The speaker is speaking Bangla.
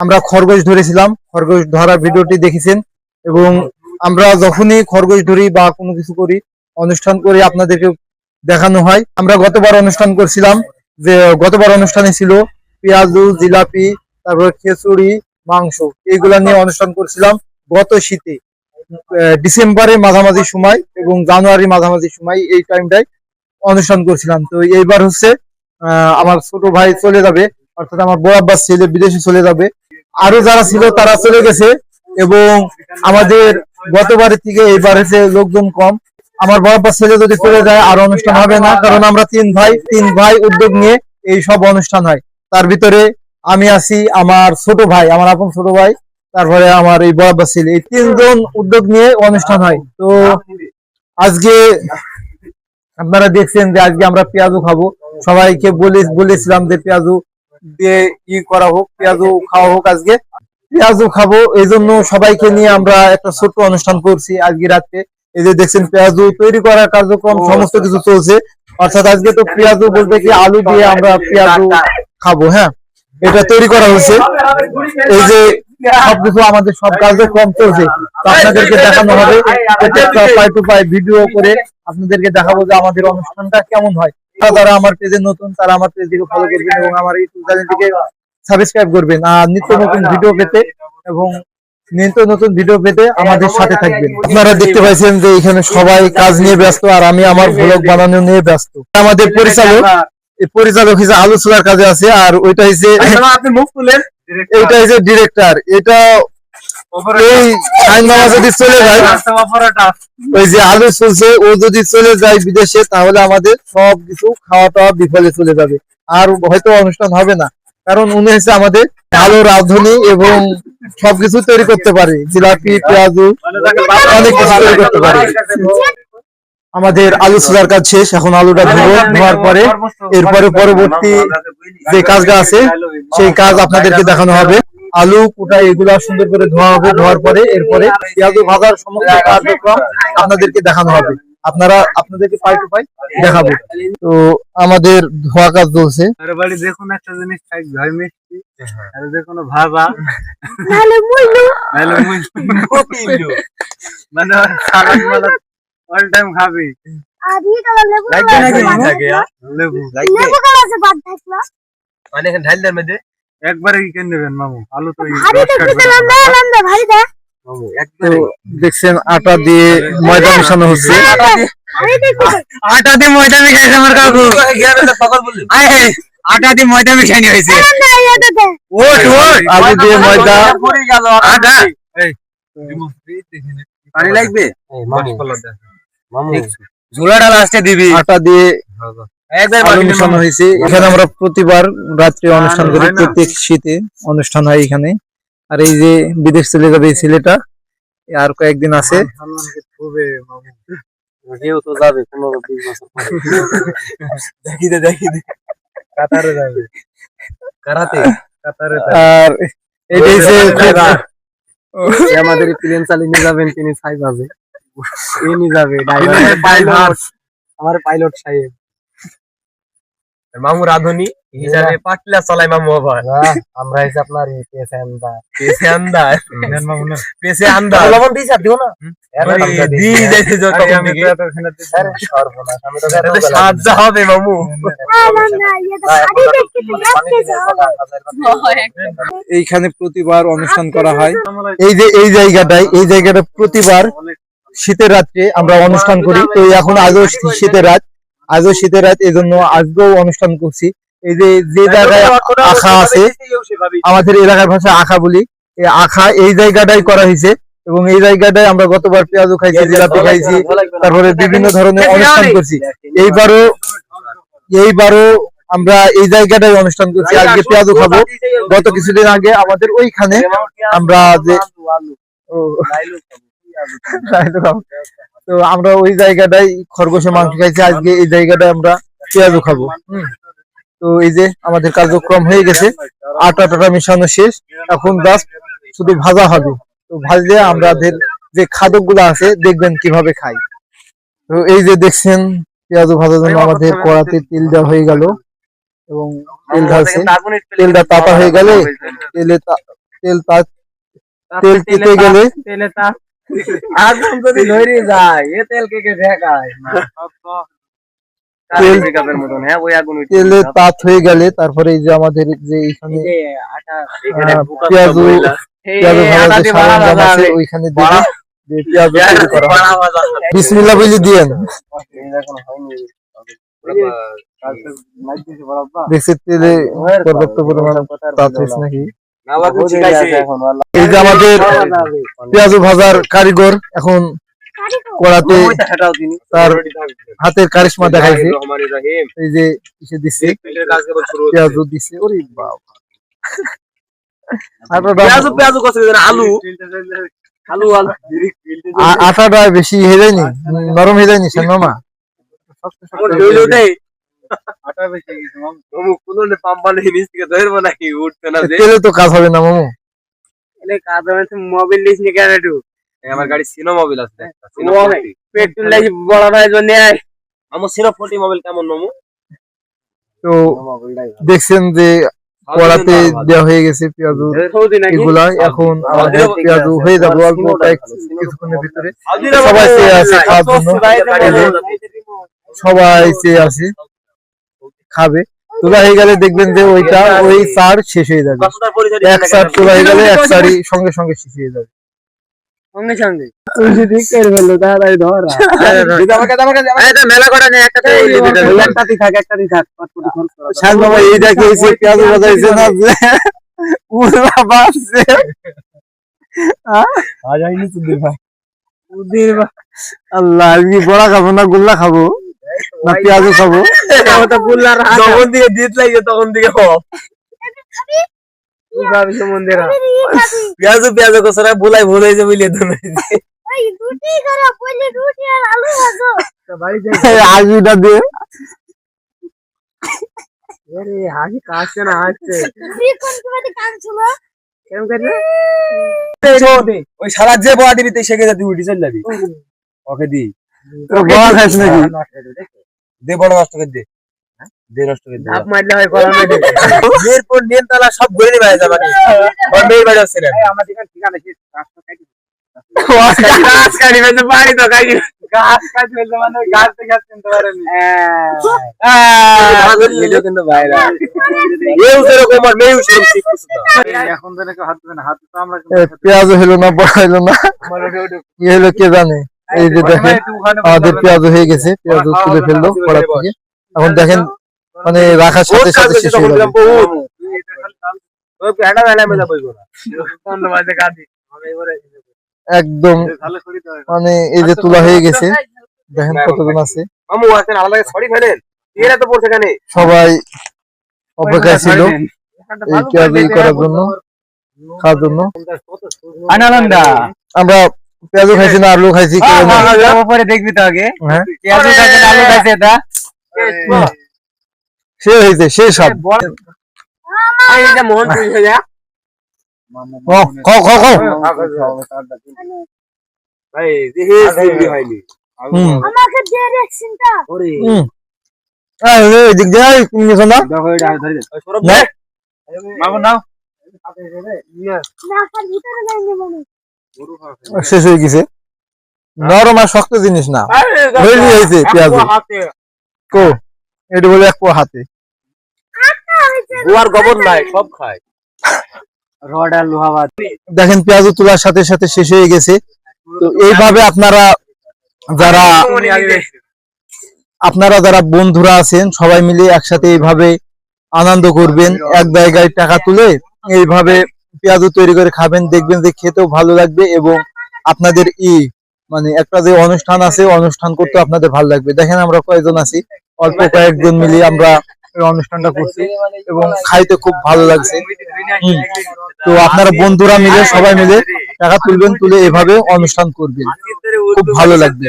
আমরা খরগোশ ধরেছিলাম। খরগোশ ধরার ভিডিওটি দেখেছেন এবং আমরা যখনই খরগোশ ধরি বা কোনো কিছু করি, অনুষ্ঠান করে আপনাদেরকে দেখানো হয়। আমরা গতবার অনুষ্ঠান করছিলাম যে গতবার অনুষ্ঠানে ছিল পেঁয়াজু, জিলাপি, তারপর খিচুড়ি, মাংস। এইগুলা নিয়ে অনুষ্ঠান করছিলাম গত শীতে। ডিসেম্বরের মাঝামাঝি সময় এবং জানুয়ারি মাঝামাঝি সময় এই টাইমটায় অনুষ্ঠান করছিলাম। তো এইবার হচ্ছে আমার ছোট ভাই চলে যাবে, অর্থাৎ আমার বড় আব্বাস ছেলে বিদেশে চলে যাবে। আরও যারা ছিল তারা চলে গেছে এবং আমাদের গতবারের থেকে এইবার লোকজন কম। আমার বড় ছেলে যদি চলে যায়, আর অনুষ্ঠান হবে না, কারণ আমরা তিন ভাই তিন ভাই উদ্যোগ নিয়ে এই সব অনুষ্ঠান হয়। তার ভিতরে আমি আছি আমার ছোট ভাই, আমার আপন ছোট ভাই, তারপরে আমার এই আব্বাস ছেলে, এই তিনজন উদ্যোগ নিয়ে অনুষ্ঠান হয়। তো আজকে আপনারা দেখছেন যে আজকে আমরা পেঁয়াজু খাব। সবাইকে বলেছিলাম যে পেঁয়াজু দিয়ে ই করা হোক পেঁয়াজু খাওয়া হোক আজকে। পেঁয়াজু খাব এই জন্য সবাইকে নিয়ে আমরা একটা ছোট্ট অনুষ্ঠান করছি আজকে রাতে। এই যে দেখছেন পেঁয়াজু তৈরি করার কার্যক্রম সমস্ত কিছু চলছে। অর্থাৎ আজকে তো পেঁয়াজু বলতে কি আলু দিয়ে আমরা পেঁয়াজু খাব হ্যাঁ? এটা তৈরি করা হয়েছে। এই যে সবকিছু আমাদের সব কার্যক্রম চলছে। তো আপনাদেরকে দেখানো হবে। প্রত্যেকটা পাই টু পাই ভিডিও করে আপনাদেরকে দেখাবো যে আমাদের অনুষ্ঠানটা কেমন হয়। যারা আমার পেজে নতুন তারা আমার পেজটিকে ফলো করবেন এবং আমার ইউটিউব চ্যানেলটিকে সাবস্ক্রাইব করবেন। আর নিত্য নতুন ভিডিও পেতে এবং নিত্য নতুন ভিডিও পেতে আমাদের সাথে থাকবেন। আপনারা দেখতে পাচ্ছেন যে এখানে সবাই কাজ নিয়ে ব্যস্ত আর আমি আমার ব্লগ বানানো নিয়ে ব্যস্ত। আমাদের পরিচালক এই পরিচালক হিসেবে আলোচনার কাজে আছে আর ওইটা হচ্ছে আপনি মুখ তুলেন। এইটা হচ্ছে ডিরেক্টর এটা এই সাইন মামা যদি চলে যায় ওই যে আলু চলছে ও যদি চলে যায় বিদেশে তাহলে আমাদের সব কিছু খাওয়া টাওয়া বিফলে চলে যাবে। আর হয়তো অনুষ্ঠান হবে না। কারণ উনি হচ্ছে আমাদের ভালো রাঁধুনি এবং সবকিছু তৈরি করতে পারে। জিলাপি পেঁয়াজু অনেক কিছু তৈরি করতে পারে। আমাদের আলু সোজার কাজ শেষ। এখন আলুটা ধুবো ধোয়ার পরে এরপরে পরবর্তী যে কাজটা আছে সেই কাজ আপনাদেরকে দেখানো হবে। আলু কুটা এগুলা সুন্দর করে ধোয়া হবে ধোয়ার পরে এরপরে পেঁয়াজু ভাজার সমস্ত কার্যক্রম আপনাদেরকে দেখানো হবে। আপনারা আপনাদেরকে পাই টু পাই দেখাবো। তো আমাদের ধোয়া কাজ চলছে। আরে বাড়ি দেখুন একটা জিনিস খাই ভাই মিষ্টি। আর দেখুন ভাবা। নাহলে মুইলু নাহলে মুই মানে সালাদ মালাদ অল টাইম খাবি। আর ই লেবু লাগবে নাকি থাকে লেবু। লেবু কালার বাদ থাকল মানে এখানে মধ্যে একবারে কি কেন নেবেন মামু? আলু তো মামু। দেখছেন আটা দিয়ে ময়দা মেশানো হচ্ছে। আটা দিয়ে ময়দা মিশাইছে আমার কাকু। আটা দিয়ে ময়দা মিশাইনি হয়েছে। ওট ওট আলু দিয়ে ময়দা আটা পানি লাগবে? মামু ঝোলাটা লাস্টে দিবি। আটা দিয়ে। মেশানো হয়েছে। এখানে আমরা প্রতিবার রাত্রে অনুষ্ঠান করি প্রত্যেক শীতে অনুষ্ঠান হয় এখানে। আর এই যে বিদেশ চলে যাবে এই ছেলেটা আর কয়েকদিন আছে। কেউ তো যাবে কাতারে কারাতে কাতারে আর হচ্ছে আমাদের প্লেন চালিয়ে নিয়ে যাবেন তিনি সাই পাবে এ নিয়ে যাবে পাইলট আমার পাইলট সাহেব। মামু রাধুনি হিসাবে পাটলা চলাই মামু আবার আমরা আপনার পেছে আন্দা পেছে আন্দা পেছে আন্দা লবণ দিছ দিও না। দি যত আমি তো এখানে সর্বনাশ আমি তো সাহায্য হবে মামু। এইখানে প্রতিবার অনুষ্ঠান করা হয়। এই যে এই জায়গাটায় এই জায়গাটা প্রতিবার শীতের রাত্রে আমরা অনুষ্ঠান করি। তো এখন আজও শীতের রাত। আজও শীতের রাত এই জন্য আজকেও অনুষ্ঠান করছি। এই যে যে জায়গায় আখা আছে আমাদের এলাকার ভাষায় আখা বলি এই আখা এই জায়গাটাই করা হয়েছে এবং এই জায়গাটায় আমরা গতবার পেঁয়াজু খাইছি জিলাপি খাইছি তারপরে বিভিন্ন ধরনের অনুষ্ঠান করছি। এইবারও এইবারও আমরা এই জায়গাটাই অনুষ্ঠান করছি আজকে পেঁয়াজু খাব। গত কিছুদিন আগে আমাদের ওইখানে আমরা যে। তো আমরা ওই জায়গাটাই খরগোশের মাংস খাইছি। আজকে এই জায়গাটায় আমরা পেঁয়াজু খাব। তো এই যে আমাদের কার্যক্রম হয়ে গেছে। আটা টাটা মেশানো শেষ। এখন জাস্ট শুধু ভাজা হবে। তো ভাজলে আমাদের যে খাদক আছে দেখবেন কীভাবে খাই। তো এই যে দেখছেন পেঁয়াজু ভাজার জন্য আমাদের কড়াতে তেল দেওয়া হয়ে গেল। এবং তেল ঢালছে। তেলটা তাতা হয়ে গেলে তেলে তা- তেল তেল কেটে গেলে তেলে যদি ধরে যায় এ তেল কে কে তেল মতন হ্যাঁ ওই আগুন তেলে তাত হয়ে গেলে তারপরে এই যে আমাদের যে এখানে পেঁয়াজু পেঁয়াজু ভাজা যে সরঞ্জাম আছে। ওইখানে পেঁয়াজু করা। দিয়েন। দেখছি তেলে পর্যাপ্ত পরিমাণ তাত হয়েছে নাকি? এই যে আমাদের পেঁয়াজু ভাজার কারিগর এখন কড়াতে তার হাতের কারিশমা দেখাইছে। এই যে ইসে দিচ্ছে পেঁয়াজু দিচ্ছে ওরে বাবা। আটাটা আলু? আলু আলু। আ- বেশি হয়ে হয়ে যায়নি সেন মামা তেলে তো কাজ হবে না মামু। মোবাইল লিস নি কেন একটু? আমার গাড়ি সিনো মোবাইল আছে পেট্রোল লাগি বড় ভাই জন্য আমার সিনো ফোর্টি মোবাইল কেমন নমু তো দেখছেন যে কড়াতে দেওয়া হয়ে গেছে পেঁয়াজু। নাকি? এগুলা এখন আমাদের পেঁয়াজু হয়ে যাবে অল্প কিছুক্ষণের ভিতরে। সবাই চেয়ে আছে খাওয়ার জন্য। সবাই চেয়ে আছে। খাবে। তোলা হয়ে গেলে দেখবেন যে ওইটা ওই সার শেষ হয়ে যাবে। এক সার তোলা হয়ে গেলে এক সারই সঙ্গে সঙ্গে শেষ হয়ে যাবে। সঙ্গে সঙ্গে। আল্লাহ আমি বড়া খাব না গোল্লা খাব। না পেঁয়াজু খাব ও তো যখন দিকে দিত লাগে তখন দিকে হপ ভাবি সমুদ্রের হাত। পেঁয়াজ পেঁয়াজ কসরা ভুলাই ভুলাই যে মিলিয়ে হাসি না হাসছে। রুটি কোন তোমাদের কাম ছিল কেমন করে ওই সারা যে বড়া দিবি তুই সেকে তুই উঠি চলে যাবি। ওকে দি। তো বড়া নাকি? দে বড় নষ্ট করে দে। দে নষ্ট করে দে। ধাপ মারলে কলা মেটে এরপর নিয়ন তালা সব ঘুরে নিবে যাবে ওর বাড়ি আসছে না আমার ঠিকানা কি? রাস্তা কাটি গাছ কাটি ফেলতে পারি তো কাটি গাছ কাটি ফেলতে মানে গাছ থেকে গাছ কিনতে পারেনি। ভিডিও কিন্তু ভাইরাল এও সেরকম আর মেয়েও সেরকম শিখতেছে এখন তো নাকি হাত ধরে না হাত তো আমরা পেঁয়াজ হলো না বড়া হলো না। কি হলো কে জানে? এই যে দেখেন আমাদের পেঁয়াজ হয়ে গেছে পেঁয়াজ তুলে ফেলল কড়া থেকে। এখন দেখেন মানে রাখার সাথে সাথে শেষ হয়ে কাটি একদম মানে এই যে তোলা হয়ে গেছে দেখেন কতজন আছে। সবাই অপেক্ষায় ছিল এই পেঁয়াজ করার জন্য খাওয়ার জন্য। আমরা পেঁয়াজও খাইছি না আলু খাইছি পরে দেখবি তো আগে হ্যাঁ খাইছে না আলু খাইছে এটা সে হয়েছে সে সব হয়ে মামু নাও শেষ হয়ে গেছে। নরম আর শক্ত জিনিস না। হয়ে হয়েছে পেঁয়াজ কো এটা বলে এক পোয়া হাতে। গুয়ার গোবর নাই সব খায়। রড আর লোহা দেখেন পেঁয়াজ তোলার সাথে সাথে শেষ হয়ে গেছে। তো এইভাবে আপনারা যারা আপনারা যারা বন্ধুরা আছেন সবাই মিলে একসাথে এইভাবে আনন্দ করবেন। এক জায়গায় টাকা তুলে এইভাবে পেঁয়াজু তৈরি করে খাবেন, দেখবেন যে খেতেও ভালো লাগবে এবং আপনাদের ই মানে একটা যে অনুষ্ঠান আছে, অনুষ্ঠান করতে আপনাদের ভালো লাগবে। দেখেন আমরা কয়েকজন আছি, অল্প কয়েকজন মিলে আমরা অনুষ্ঠানটা করছি এবং খাইতে খুব ভালো লাগছে। তো আপনারা বন্ধুরা মিলে, সবাই মিলে টাকা তুলবেন, তুলে এভাবে অনুষ্ঠান করবেন। খুব ভালো লাগবে।